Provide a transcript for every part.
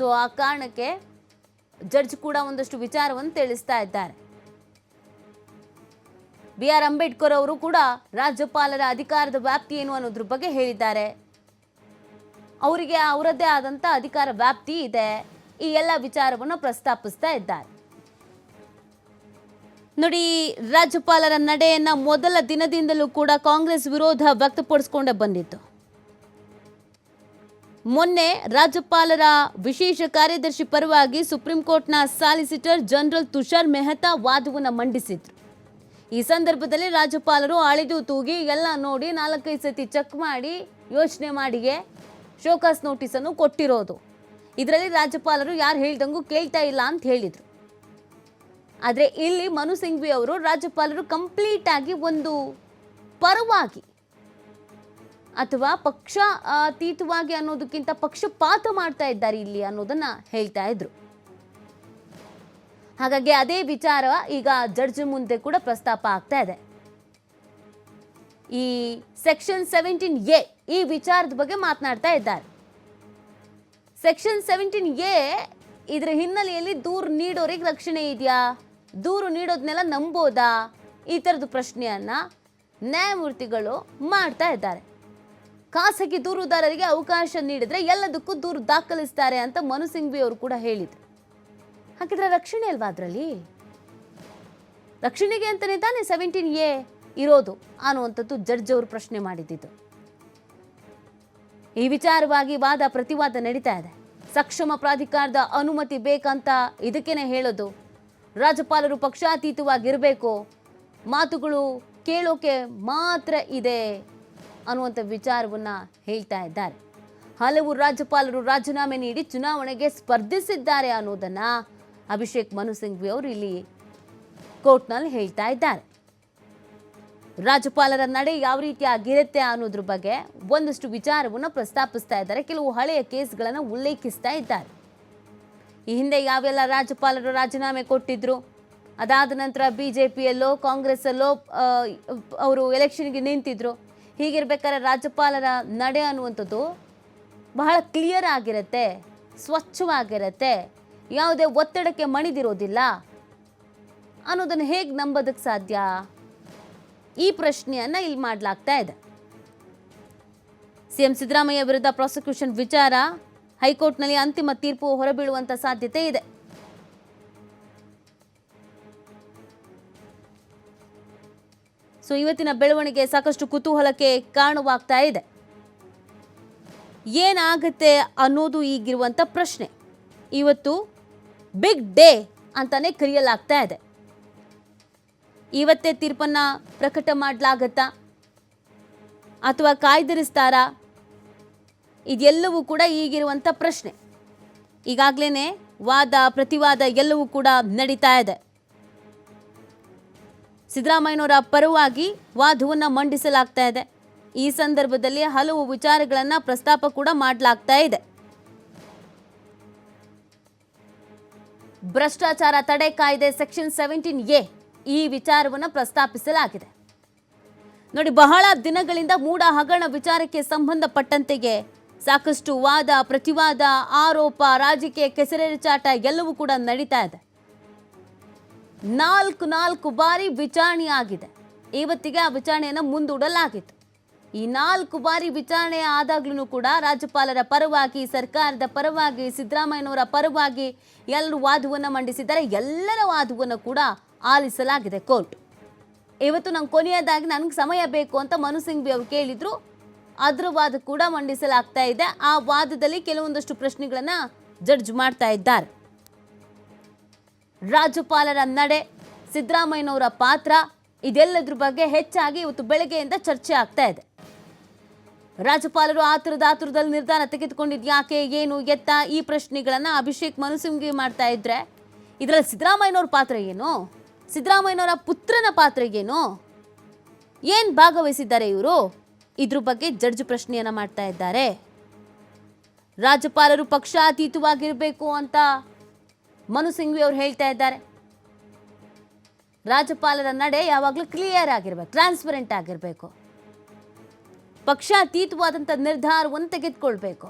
So ಆ ಕಾರಣಕ್ಕೆ judge ಕೂಡ ಒಂದಷ್ಟು ವಿಚಾರವನ್ನು ತಿಳಿಸ್ತಾ ಇದ್ದಾರೆ. ಬಿ ಆರ್ ಅಂಬೇಡ್ಕರ್ ಅವರು ಕೂಡ ರಾಜ್ಯಪಾಲರ ಅಧಿಕಾರದ ವ್ಯಾಪ್ತಿ ಏನು ಅನ್ನೋದ್ರ ಬಗ್ಗೆ ಹೇಳಿದ್ದಾರೆ. ಅವರಿಗೆ ಅವರದ್ದೇ ಆದಂಥ ಅಧಿಕಾರ ವ್ಯಾಪ್ತಿ ಇದೆ. ಈ ಎಲ್ಲ ವಿಚಾರವನ್ನು ಪ್ರಸ್ತಾಪಿಸ್ತಾ ಇದ್ದಾರೆ. ನೋಡಿ, ರಾಜ್ಯಪಾಲರ ನಡೆಯನ್ನ ಮೊದಲ ದಿನದಿಂದಲೂ ಕೂಡ ಕಾಂಗ್ರೆಸ್ ವಿರೋಧ ವ್ಯಕ್ತಪಡಿಸಿಕೊಂಡೇ ಬಂದಿತ್ತು. ಮೊನ್ನೆ ರಾಜ್ಯಪಾಲರ ವಿಶೇಷ ಕಾರ್ಯದರ್ಶಿ ಪರವಾಗಿ ಸುಪ್ರೀಂ ಕೋರ್ಟ್ನ ಸಾಲಿಸಿಟರ್ ಜನರಲ್ ತುಷಾರ್ ಮೆಹ್ತಾ ವಾದವನ್ನು ಮಂಡಿಸಿದ್ರು. ಈ ಸಂದರ್ಭದಲ್ಲಿ ರಾಜ್ಯಪಾಲರು ಅಳಿದು ತೂಗಿ ಎಲ್ಲ ನೋಡಿ ನಾಲ್ಕೈದು ಸತಿ ಚೆಕ್ ಮಾಡಿ, ಯೋಚನೆ ಮಾಡಿಗೆ ಶೋಕಾಸ್ ನೋಟಿಸನ್ನು ಕೊಟ್ಟಿರೋದು. ಇದರಲ್ಲಿ ರಾಜ್ಯಪಾಲರು ಯಾರು ಹೇಳ್ದಂಗೂ ಕೇಳ್ತಾ ಇಲ್ಲ ಅಂತ ಹೇಳಿದರು. ಆದರೆ ಇಲ್ಲಿ ಮನು ಸಿಂಘ್ವಿ ಅವರು ರಾಜ್ಯಪಾಲರು ಕಂಪ್ಲೀಟ್ ಆಗಿ ಒಂದು ಪರವಾಗಿ ಅಥವಾ ಪಕ್ಷ ಅತೀತವಾಗಿ ಅನ್ನೋದಕ್ಕಿಂತ ಪಕ್ಷಪಾತ ಮಾಡ್ತಾ ಇದ್ದಾರೆ ಇಲ್ಲಿ ಅನ್ನೋದನ್ನ ಹೇಳ್ತಾ ಇದ್ರು. ಹಾಗಾಗಿ ಅದೇ ವಿಚಾರ ಈಗ ಜಡ್ಜ್ ಮುಂದೆ ಕೂಡ ಪ್ರಸ್ತಾಪ ಆಗ್ತಾ ಇದೆ. ಈ ಸೆಕ್ಷನ್ ಸೆವೆಂಟೀನ್ ಎ ಈ ವಿಚಾರದ ಬಗ್ಗೆ ಮಾತನಾಡ್ತಾ ಇದ್ದಾರೆ. ಸೆಕ್ಷನ್ ಸೆವೆಂಟೀನ್ ಎ ಇದರ ಹಿನ್ನೆಲೆಯಲ್ಲಿ ದೂರು ನೀಡೋರಿಗೆ ರಕ್ಷಣೆ ಇದೆಯಾ? ದೂರು ನೀಡೋದನ್ನೆಲ್ಲ ನಂಬೋದಾ? ಈ ಥರದ ಪ್ರಶ್ನೆಯನ್ನ ನ್ಯಾಯಮೂರ್ತಿಗಳು ಮಾಡ್ತಾ ಇದ್ದಾರೆ. ಖಾಸಗಿ ದೂರುದಾರರಿಗೆ ಅವಕಾಶ ನೀಡಿದ್ರೆ ಎಲ್ಲದಕ್ಕೂ ದೂರು ದಾಖಲಿಸ್ತಾರೆ ಅಂತ ಮನು ಸಿಂಘ್ವಿ ಅವರು ಕೂಡ ಹೇಳಿದ್ರು. ಹಾಗಿದ್ರೆ ರಕ್ಷಣೆ ಅಲ್ವಾ ಅದರಲ್ಲಿ? ರಕ್ಷಣೆಗೆ ಅಂತಾನೆ ತಾನೇ ಸೆವೆಂಟೀನ್ ಎ ಇರೋದು ಅನ್ನುವಂಥದ್ದು ಜಡ್ಜ್ ಅವರು ಪ್ರಶ್ನೆ ಮಾಡಿದ್ದಿದ್ದು. ಈ ವಿಚಾರವಾಗಿ ವಾದ ಪ್ರತಿವಾದ ನಡೀತಾ ಇದೆ. ಸಕ್ಷಮ ಪ್ರಾಧಿಕಾರದ ಅನುಮತಿ ಬೇಕಂತ ಇದಕ್ಕೇನೆ ಹೇಳೋದು. ರಾಜ್ಯಪಾಲರು ಪಕ್ಷಾತೀತವಾಗಿರಬೇಕು. ಮಾತುಗಳು ಕೇಳೋಕೆ ಮಾತ್ರ ಇದೆ. ಅನ್ನುವಂಥ ವಿಚಾರವನ್ನ ಹೇಳ್ತಾ ಇದ್ದಾರೆ. ಹಲವು ರಾಜ್ಯಪಾಲರು ರಾಜೀನಾಮೆ ನೀಡಿ ಚುನಾವಣೆಗೆ ಸ್ಪರ್ಧಿಸಿದ್ದಾರೆ ಅನ್ನೋದನ್ನ ಅಭಿಷೇಕ್ ಮನು ಸಿಂಘ್ವಿ ಅವರು ಇಲ್ಲಿ ಕೋರ್ಟ್ನಲ್ಲಿ ಹೇಳ್ತಾ ಇದ್ದಾರೆ. ರಾಜ್ಯಪಾಲರ ನಡೆ ಯಾವ ರೀತಿ ಆಗಿರುತ್ತೆ ಅನ್ನೋದ್ರ ಬಗ್ಗೆ ಒಂದಷ್ಟು ವಿಚಾರವನ್ನು ಪ್ರಸ್ತಾಪಿಸ್ತಾ ಇದ್ದಾರೆ. ಕೆಲವು ಹಳೆಯ ಕೇಸ್ಗಳನ್ನು ಉಲ್ಲೇಖಿಸ್ತಾ ಇದ್ದಾರೆ. ಈ ಹಿಂದೆ ಯಾವೆಲ್ಲ ರಾಜ್ಯಪಾಲರು ರಾಜೀನಾಮೆ ಕೊಟ್ಟಿದ್ರು? ಅದಾದ ನಂತರ ಬಿ ಜೆ ಪಿಯಲ್ಲೋ ಕಾಂಗ್ರೆಸ್ಸಲ್ಲೋ ಅವರು ಎಲೆಕ್ಷನ್ಗೆ ನಿಂತಿದ್ರು. ಹೀಗಿರ್ಬೇಕಾದ್ರೆ ರಾಜ್ಯಪಾಲರ ನಡೆ ಅನ್ನುವಂಥದ್ದು ಬಹಳ ಕ್ಲಿಯರ್ ಆಗಿರುತ್ತೆ, ಸ್ವಚ್ಛವಾಗಿರುತ್ತೆ. ಯಾವುದೇ ಒತ್ತಡಕ್ಕೆ ಮಣಿದಿರೋದಿಲ್ಲ. ಅನ್ನೋದನ್ನು ಹೇಗೆ ನಂಬೋದಕ್ಕೆ ಸಾಧ್ಯ? ಈ ಪ್ರಶ್ನೆಯನ್ನು ಇಲ್ಲಿ ಮಾಡಲಾಗ್ತಾ ಇದೆ. ಸಿಎಂ ಸಿದ್ದರಾಮಯ್ಯ ವಿರುದ್ಧ ಪ್ರಾಸಿಕ್ಯೂಷನ್ ವಿಚಾರ, ಹೈಕೋರ್ಟ್ನಲ್ಲಿ ಅಂತಿಮ ತೀರ್ಪು ಹೊರಬೀಳುವಂಥ ಸಾಧ್ಯತೆ ಇದೆ. ಸೊ ಇವತ್ತಿನ ಬೆಳವಣಿಗೆ ಸಾಕಷ್ಟು ಕುತೂಹಲಕ್ಕೆ ಕಾರಣವಾಗ್ತಾ ಇದೆ. ಏನಾಗುತ್ತೆ ಅನ್ನೋದು ಈಗಿರುವಂಥ ಪ್ರಶ್ನೆ. ಇವತ್ತು ಬಿಗ್ ಡೇ ಅಂತಾನೆ ಕರೆಯಲಾಗ್ತಾ ಇದೆ. ಇವತ್ತೇ ತೀರ್ಪನ್ನ ಪ್ರಕಟ ಮಾಡಲಾಗತ್ತಾ? ಅಥವಾ ಕಾಯ್ದಿರಿಸ್ತಾರಾ? ಇದೆಲ್ಲವೂ ಕೂಡ ಈಗಿರುವಂಥ ಪ್ರಶ್ನೆ. ಈಗಾಗಲೇ ವಾದ, ಪ್ರತಿವಾದ ಎಲ್ಲವೂ ಕೂಡ ನಡೀತಾ ಇದೆ. ಸಿದ್ದರಾಮಯ್ಯನವರ ಪರವಾಗಿ ವಾದವನ್ನು ಮಂಡಿಸಲಾಗ್ತಾ ಇದೆ. ಈ ಸಂದರ್ಭದಲ್ಲಿ ಹಲವು ವಿಚಾರಗಳನ್ನು ಪ್ರಸ್ತಾಪ ಕೂಡ ಮಾಡಲಾಗ್ತಾ ಇದೆ. ಭ್ರಷ್ಟಾಚಾರ ತಡೆ ಕಾಯ್ದೆ ಸೆಕ್ಷನ್ ಸೆವೆಂಟೀನ್ ಎ ಈ ವಿಚಾರವನ್ನು ಪ್ರಸ್ತಾಪಿಸಲಾಗಿದೆ. ನೋಡಿ, ಬಹಳ ದಿನಗಳಿಂದ ಮೂಡ ಹಗರಣ ವಿಚಾರಕ್ಕೆ ಸಂಬಂಧಪಟ್ಟಂತೆಗೆ ಸಾಕಷ್ಟು ವಾದ, ಪ್ರತಿವಾದ, ಆರೋಪ, ರಾಜಕೀಯ ಕೆಸರೆರಚಾಟ ಎಲ್ಲವೂ ಕೂಡ ನಡೀತಾ ಇದೆ. ನಾಲ್ಕು ನಾಲ್ಕು ಬಾರಿ ವಿಚಾರಣೆ ಆಗಿದೆ ಇವತ್ತಿಗೆ ಆ ವಿಚಾರಣೆಯನ್ನು ಮುಂದೂಡಲಾಗಿತ್ತು. ಈ ನಾಲ್ಕು ಬಾರಿ ವಿಚಾರಣೆ ಆದಾಗ್ಲೂ ಕೂಡ ರಾಜ್ಯಪಾಲರ ಪರವಾಗಿ, ಸರ್ಕಾರದ ಪರವಾಗಿ, ಸಿದ್ದರಾಮಯ್ಯನವರ ಪರವಾಗಿ ಎಲ್ಲರೂ ವಾದವನ್ನು ಮಂಡಿಸಿದ್ದಾರೆ ಎಲ್ಲರ ವಾದವನ್ನು ಕೂಡ ಆಲಿಸಲಾಗಿದೆ ಕೋರ್ಟ್. ಇವತ್ತು ನಂಗೆ ಕೊನೆಯದಾಗಿ ನನಗೆ ಸಮಯ ಬೇಕು ಅಂತ ಮನು ಸಿಂಘ್ವಿ ಅವರು ಕೇಳಿದ್ರು. ಅದರ ವಾದ ಕೂಡ ಮಂಡಿಸಲಾಗ್ತಾ ಇದೆ. ಆ ವಾದದಲ್ಲಿ ಕೆಲವೊಂದಷ್ಟು ಪ್ರಶ್ನೆಗಳನ್ನ ಜಡ್ಜ್ ಮಾಡ್ತಾ ಇದ್ದಾರೆ. ರಾಜ್ಯಪಾಲರ ನಡೆ, ಸಿದ್ದರಾಮಯ್ಯನವರ ಪಾತ್ರ, ಇದೆಲ್ಲದ್ರ ಬಗ್ಗೆ ಹೆಚ್ಚಾಗಿ ಇವತ್ತು ಬೆಳಗ್ಗೆಯಿಂದ ಚರ್ಚೆ ಆಗ್ತಾ ಇದೆ. ರಾಜ್ಯಪಾಲರು ಆತುರದ ಆತುರದಲ್ಲಿ ನಿರ್ಧಾರ ತೆಗೆದುಕೊಂಡಿದ್ದು ಯಾಕೆ, ಏನು, ಎತ್ತ, ಈ ಪ್ರಶ್ನೆಗಳನ್ನು ಅಭಿಷೇಕ್ ಮನುಸಿಂಗಿ ಮಾಡ್ತಾ ಇದ್ರೆ, ಇದರಲ್ಲಿ ಸಿದ್ದರಾಮಯ್ಯನವ್ರ ಪಾತ್ರ ಏನು? ಸಿದ್ದರಾಮಯ್ಯನವರ ಪುತ್ರನ ಪಾತ್ರ ಏನು? ಏನು ಭಾಗವಹಿಸಿದ್ದಾರೆ ಇವರು? ಇದ್ರ ಬಗ್ಗೆ ಜಡ್ಜ್ ಪ್ರಶ್ನೆಯನ್ನ ಮಾಡ್ತಾ ಇದ್ದಾರೆ. ರಾಜ್ಯಪಾಲರು ಪಕ್ಷಾತೀತವಾಗಿರಬೇಕು ಅಂತ ಮನು ಸಿಂಘ್ವಿ ಅವರು ಹೇಳ್ತಾ ಇದ್ದಾರೆ. ರಾಜ್ಯಪಾಲರ ನಡೆ ಯಾವಾಗಲೂ ಕ್ಲಿಯರ್ ಆಗಿರ್ಬೇಕು ಟ್ರಾನ್ಸ್ಪರೆಂಟ್ ಆಗಿರಬೇಕು. ಪಕ್ಷಾತೀತವಾದಂಥ ನಿರ್ಧಾರವನ್ನು ತೆಗೆದುಕೊಳ್ಬೇಕು.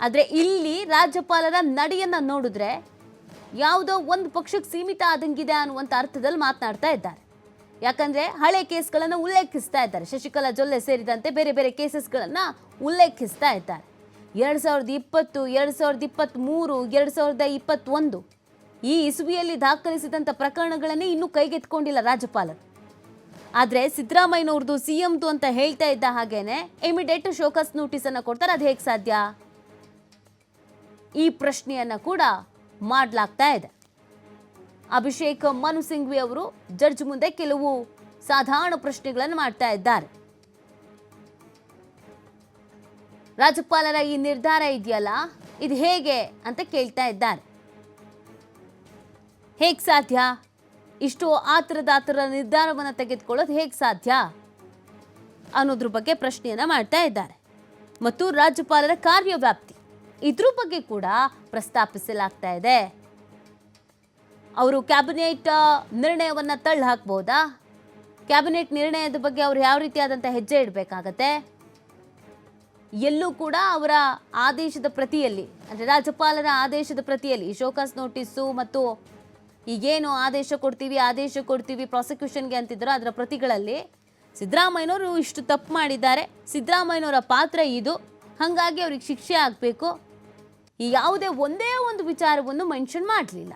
ಆದರೆ ಇಲ್ಲಿ ರಾಜ್ಯಪಾಲರ ನಡೆಯನ್ನು ನೋಡಿದ್ರೆ ಯಾವುದೋ ಒಂದು ಪಕ್ಷಕ್ಕೆ ಸೀಮಿತ ಆದಂಗಿದೆ ಅನ್ನುವಂಥ ಅರ್ಥದಲ್ಲಿ ಮಾತನಾಡ್ತಾ ಇದ್ದಾರೆ. ಯಾಕಂದರೆ ಹಳೆ ಕೇಸ್ಗಳನ್ನು ಉಲ್ಲೇಖಿಸ್ತಾ ಇದ್ದಾರೆ. ಶಶಿಕಲಾ ಜೊಲ್ಲೆ ಸೇರಿದಂತೆ ಬೇರೆ ಬೇರೆ ಕೇಸಸ್ಗಳನ್ನು ಉಲ್ಲೇಖಿಸ್ತಾ ಇದ್ದಾರೆ. ಎರಡು ಸಾವಿರದ ಇಪ್ಪತ್ತು, ಎರಡು ಸಾವಿರದ ಇಪ್ಪತ್ತ್ಮೂರು ಎರಡು ಸಾವಿರದ ಇಪ್ಪತ್ತೊಂದು ಈ ಇಸುವಿಯಲ್ಲಿ ದಾಖಲಿಸಿದಂಥ ಪ್ರಕರಣಗಳನ್ನೇ ಇನ್ನೂ ಕೈಗೆತ್ಕೊಂಡಿಲ್ಲ ರಾಜ್ಯಪಾಲರು. ಆದರೆ ಸಿದ್ದರಾಮಯ್ಯನವ್ರದ್ದು ಸಿ ಎಮ್ದು ಅಂತ ಹೇಳ್ತಾ ಇದ್ದ ಹಾಗೇನೆ, ಇಮಿಡಿಯೇಟ್ ಶೋಕಸ್ ನೋಟಿಸ್ ಅನ್ನ ಕೊಡ್ತಾರೆ, ಅದು ಹೇಗೆ ಸಾಧ್ಯ? ಈ ಪ್ರಶ್ನೆಯನ್ನ ಕೂಡ ಮಾಡಲಾಗ್ತಾ ಇದೆ. ಅಭಿಷೇಕ್ ಮನು ಸಿಂಘ್ವಿ ಅವರು ಜಡ್ಜ್ ಮುಂದೆ ಕೆಲವು ಸಾಧಾರಣ ಪ್ರಶ್ನೆಗಳನ್ನು ಮಾಡ್ತಾ ಇದ್ದಾರೆ. ರಾಜ್ಯಪಾಲರ ಈ ನಿರ್ಧಾರ ಇದೆಯಲ್ಲ, ಇದು ಹೇಗೆ ಅಂತ ಕೇಳ್ತಾ ಇದ್ದಾರೆ. ಹೇಗೆ ಸಾಧ್ಯ? ಇಷ್ಟು ಆತರದ ಆತರ ನಿರ್ಧಾರವನ್ನು ತೆಗೆದುಕೊಳ್ಳೋದು ಹೇಗೆ ಸಾಧ್ಯ? ಅನ್ನೋದ್ರ ಬಗ್ಗೆ ಪ್ರಶ್ನೆಯನ್ನ ಮಾಡ್ತಾ ಇದ್ದಾರೆ. ಮತ್ತು ರಾಜ್ಯಪಾಲರ ಕಾರ್ಯವ್ಯಾಪ್ತಿ ಇದ್ರ ಬಗ್ಗೆ ಕೂಡ ಪ್ರಸ್ತಾಪಿಸಲಾಗ್ತಾ ಇದೆ. ಅವರು ಕ್ಯಾಬಿನೆಟ್ ನಿರ್ಣಯವನ್ನು ತಳ್ಳಿ ಹಾಕ್ಬೋದಾ? ಕ್ಯಾಬಿನೆಟ್ ನಿರ್ಣಯದ ಬಗ್ಗೆ ಅವ್ರು ಯಾವ ರೀತಿಯಾದಂಥ ಹೆಜ್ಜೆ ಇಡಬೇಕಾಗತ್ತೆ? ಎಲ್ಲೂ ಕೂಡ ಅವರ ಆದೇಶದ ಪ್ರತಿಯಲ್ಲಿ, ಅಂದರೆ ರಾಜ್ಯಪಾಲರ ಆದೇಶದ ಪ್ರತಿಯಲ್ಲಿ ಶೋಕಾಸ್ ನೋಟಿಸ್ಸು ಮತ್ತು ಈಗೇನು ಆದೇಶ ಕೊಡ್ತೀವಿ ಆದೇಶ ಕೊಡ್ತೀವಿ ಪ್ರಾಸಿಕ್ಯೂಷನ್ಗೆ ಅಂತಿದ್ರು, ಅದರ ಪ್ರತಿಗಳಲ್ಲಿ ಸಿದ್ದರಾಮಯ್ಯನವರು ಇಷ್ಟು ತಪ್ಪು ಮಾಡಿದ್ದಾರೆ. ಸಿದ್ದರಾಮಯ್ಯನವರ ಪಾತ್ರ ಇದು. ಹಾಗಾಗಿ ಅವ್ರಿಗೆ ಶಿಕ್ಷೆ ಆಗಬೇಕು. ಈ ಯಾವುದೇ ಒಂದೇ ಒಂದು ವಿಚಾರವನ್ನು ಮೆನ್ಷನ್ ಮಾಡಲಿಲ್ಲ.